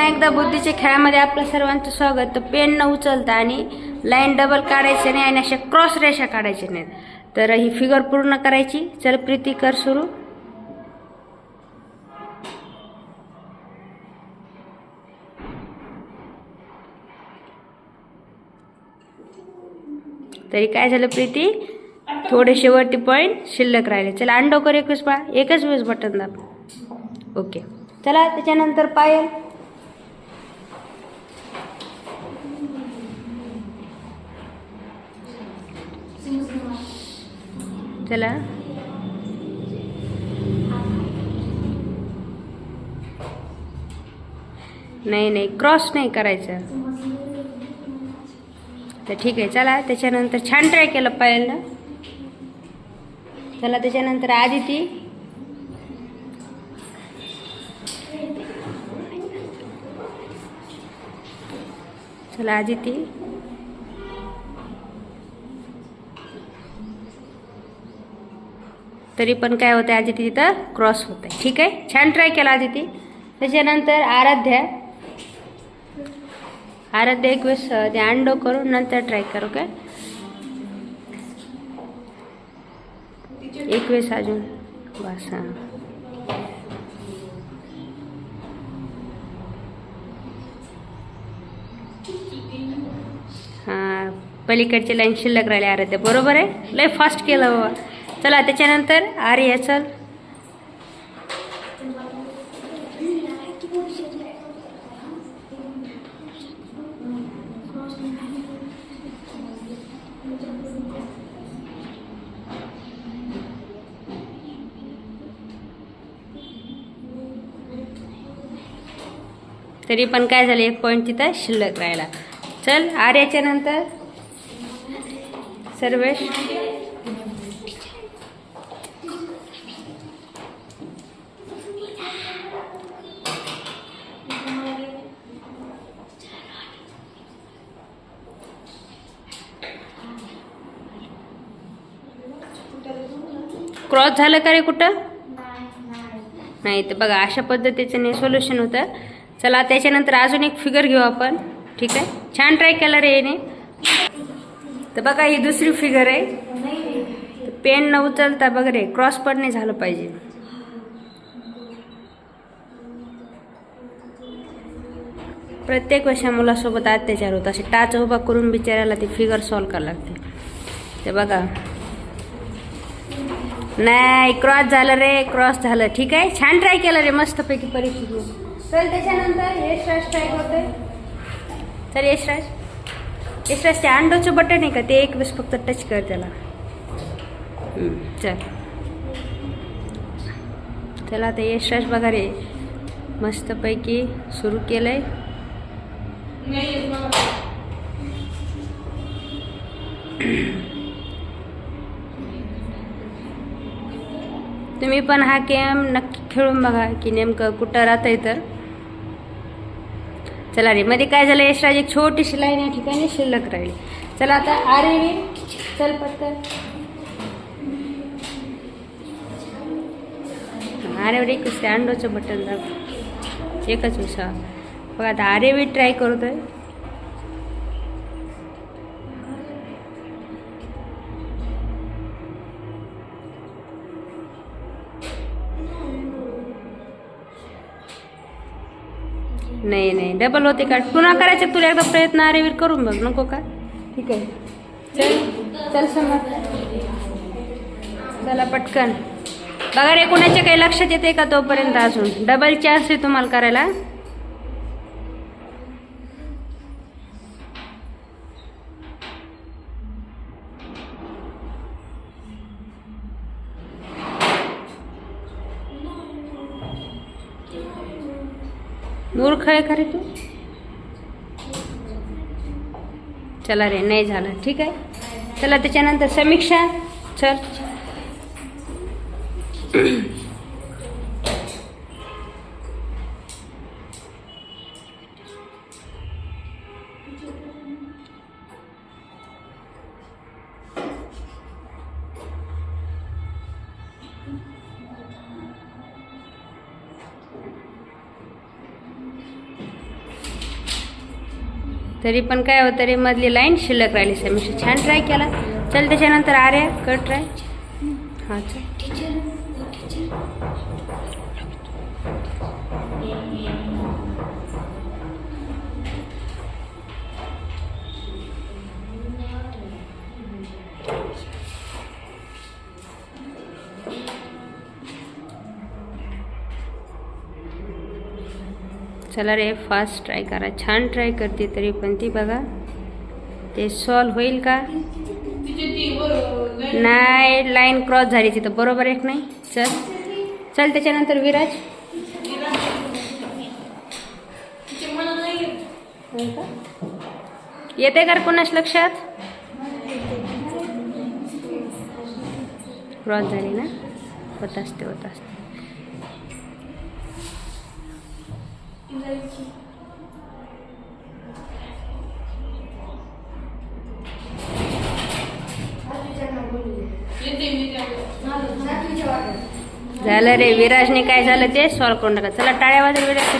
पुन्हा एकदा बुद्धीच्या खेळामध्ये आपलं सर्वांचं स्वागत. तर पेन न उचलता आणि लाईन डबल काढायचे नाही आणि अशा क्रॉस रेषा काढायच्या नाहीत. तर ही फिगर पूर्ण करायची. चल प्रीती कर सुरू. तरी काय झालं प्रीती? थोडेसे वरती पॉईंट शिल्लक राहिले. चला अंडो कर एकच पा एकच वेळेस बटन दाब. ओके चला त्याच्यानंतर पायल. चला. नाही नाही क्रॉस नाही करायचं. तर ठीक आहे चला. त्याच्यानंतर छान ट्राय केलं पहिल्यांदा. चला त्याच्यानंतर आदिती. चला आदिती. तरी पण काय होतं आदिती तिथं क्रॉस होत आहे ठीक आहे? छान ट्राय केला आदिती. त्याच्यानंतर आराध्या. आराध्या एक वेळेस ते अंडो करून नंतर ट्राय करू काय एक वेळेस अजून. बस हां. हां लाईन शिल्लक राहिले आराध्या. बरोबर आहे? लय फास्ट केलं बाबा. चला त्याच्यानंतर आर्या चल. तरी पण काय झालं एक पॉईंट तिथं शिल्लक राहिला. चल आर्याच्या नंतर. सर्वेश. क्रॉस झालं का रे कुठं? नाही तर बघा अशा पद्धतीचं सोल्युशन होतं. चला त्याच्यानंतर अजून एक फिगर घेऊ आपण. ठीक आहे? छान ट्राय केला रे याने. तर बघा ही दुसरी फिगर आहे. पेन न उचलता बघ रे क्रॉस पण नाही झालं पाहिजे. प्रत्येक वर्षा मुलासोबत अत्याचार होत असे टाच उभा करून बिचारायला ती फिगर सॉल्व करावं लागते. ते बघा नाही क्रॉस झालं रे क्रॉस झालं. ठीक आहे? छान ट्राय केलं रे मस्तपैकी परीक्षेत चल त्याच्यानंतर यशराज ट्राय करतोय चल यशराज. यशराज ते अंडोचं बटन आहे का? ते एक वेळेस फक्त टच कर त्याला. चल. चला आता यशराज बघा रे. मस्तपैकी सुरू केलंय. तुम्ही पण हा गेम नक्की खेळून बघा की नेमकं कुठं राहतंय तर. चला रे मध्ये काय झालं यशराज एक छोटीशी लाईन या ठिकाणी शिल्लक राहिली. चला आता अरे रे चल पत्तर अरे रे कुस्त्या अंडोचं बटन दाब. एकच विषय बघा आता आरे बी ट्राय करतोय. नाही नाही. डबल होते का? पुन्हा करायचे तुला? एकदा प्रयत्न आरेवीर करून बघ. नको का? ठीक आहे. चल चल समज चला पटकन. बघा रे कोणाच्या काही लक्षात येते का तोपर्यंत अजून? डबल चान्स आहे तुम्हाला करायला. नूर आहे खरे तू। चला रे नाही झालं. ठीक आहे? चला त्याच्यानंतर समीक्षा. चल. Thank you. तरी पण काय होतं रे मधली लाईन शिल्लक राहिली. समीक्षा छान ट्राय केला. चल त्याच्यानंतर आर्या कर ट्राय हां चल. चला रे फास्ट ट्राय करा. छान ट्राय करते तरी पण ती बघा. ते सॉल्व होईल का? नाही लाईन क्रॉस झाली तिथं. बरोबर एक नाही? चल. चल त्याच्यानंतर विराज. येते का कोणाच लक्षात? क्रॉस झाली ना? होत असते होत असते. झालं रे विराजने काय झालं ते? सॉल्व करून टाका चला टाळ्या वाजून विराज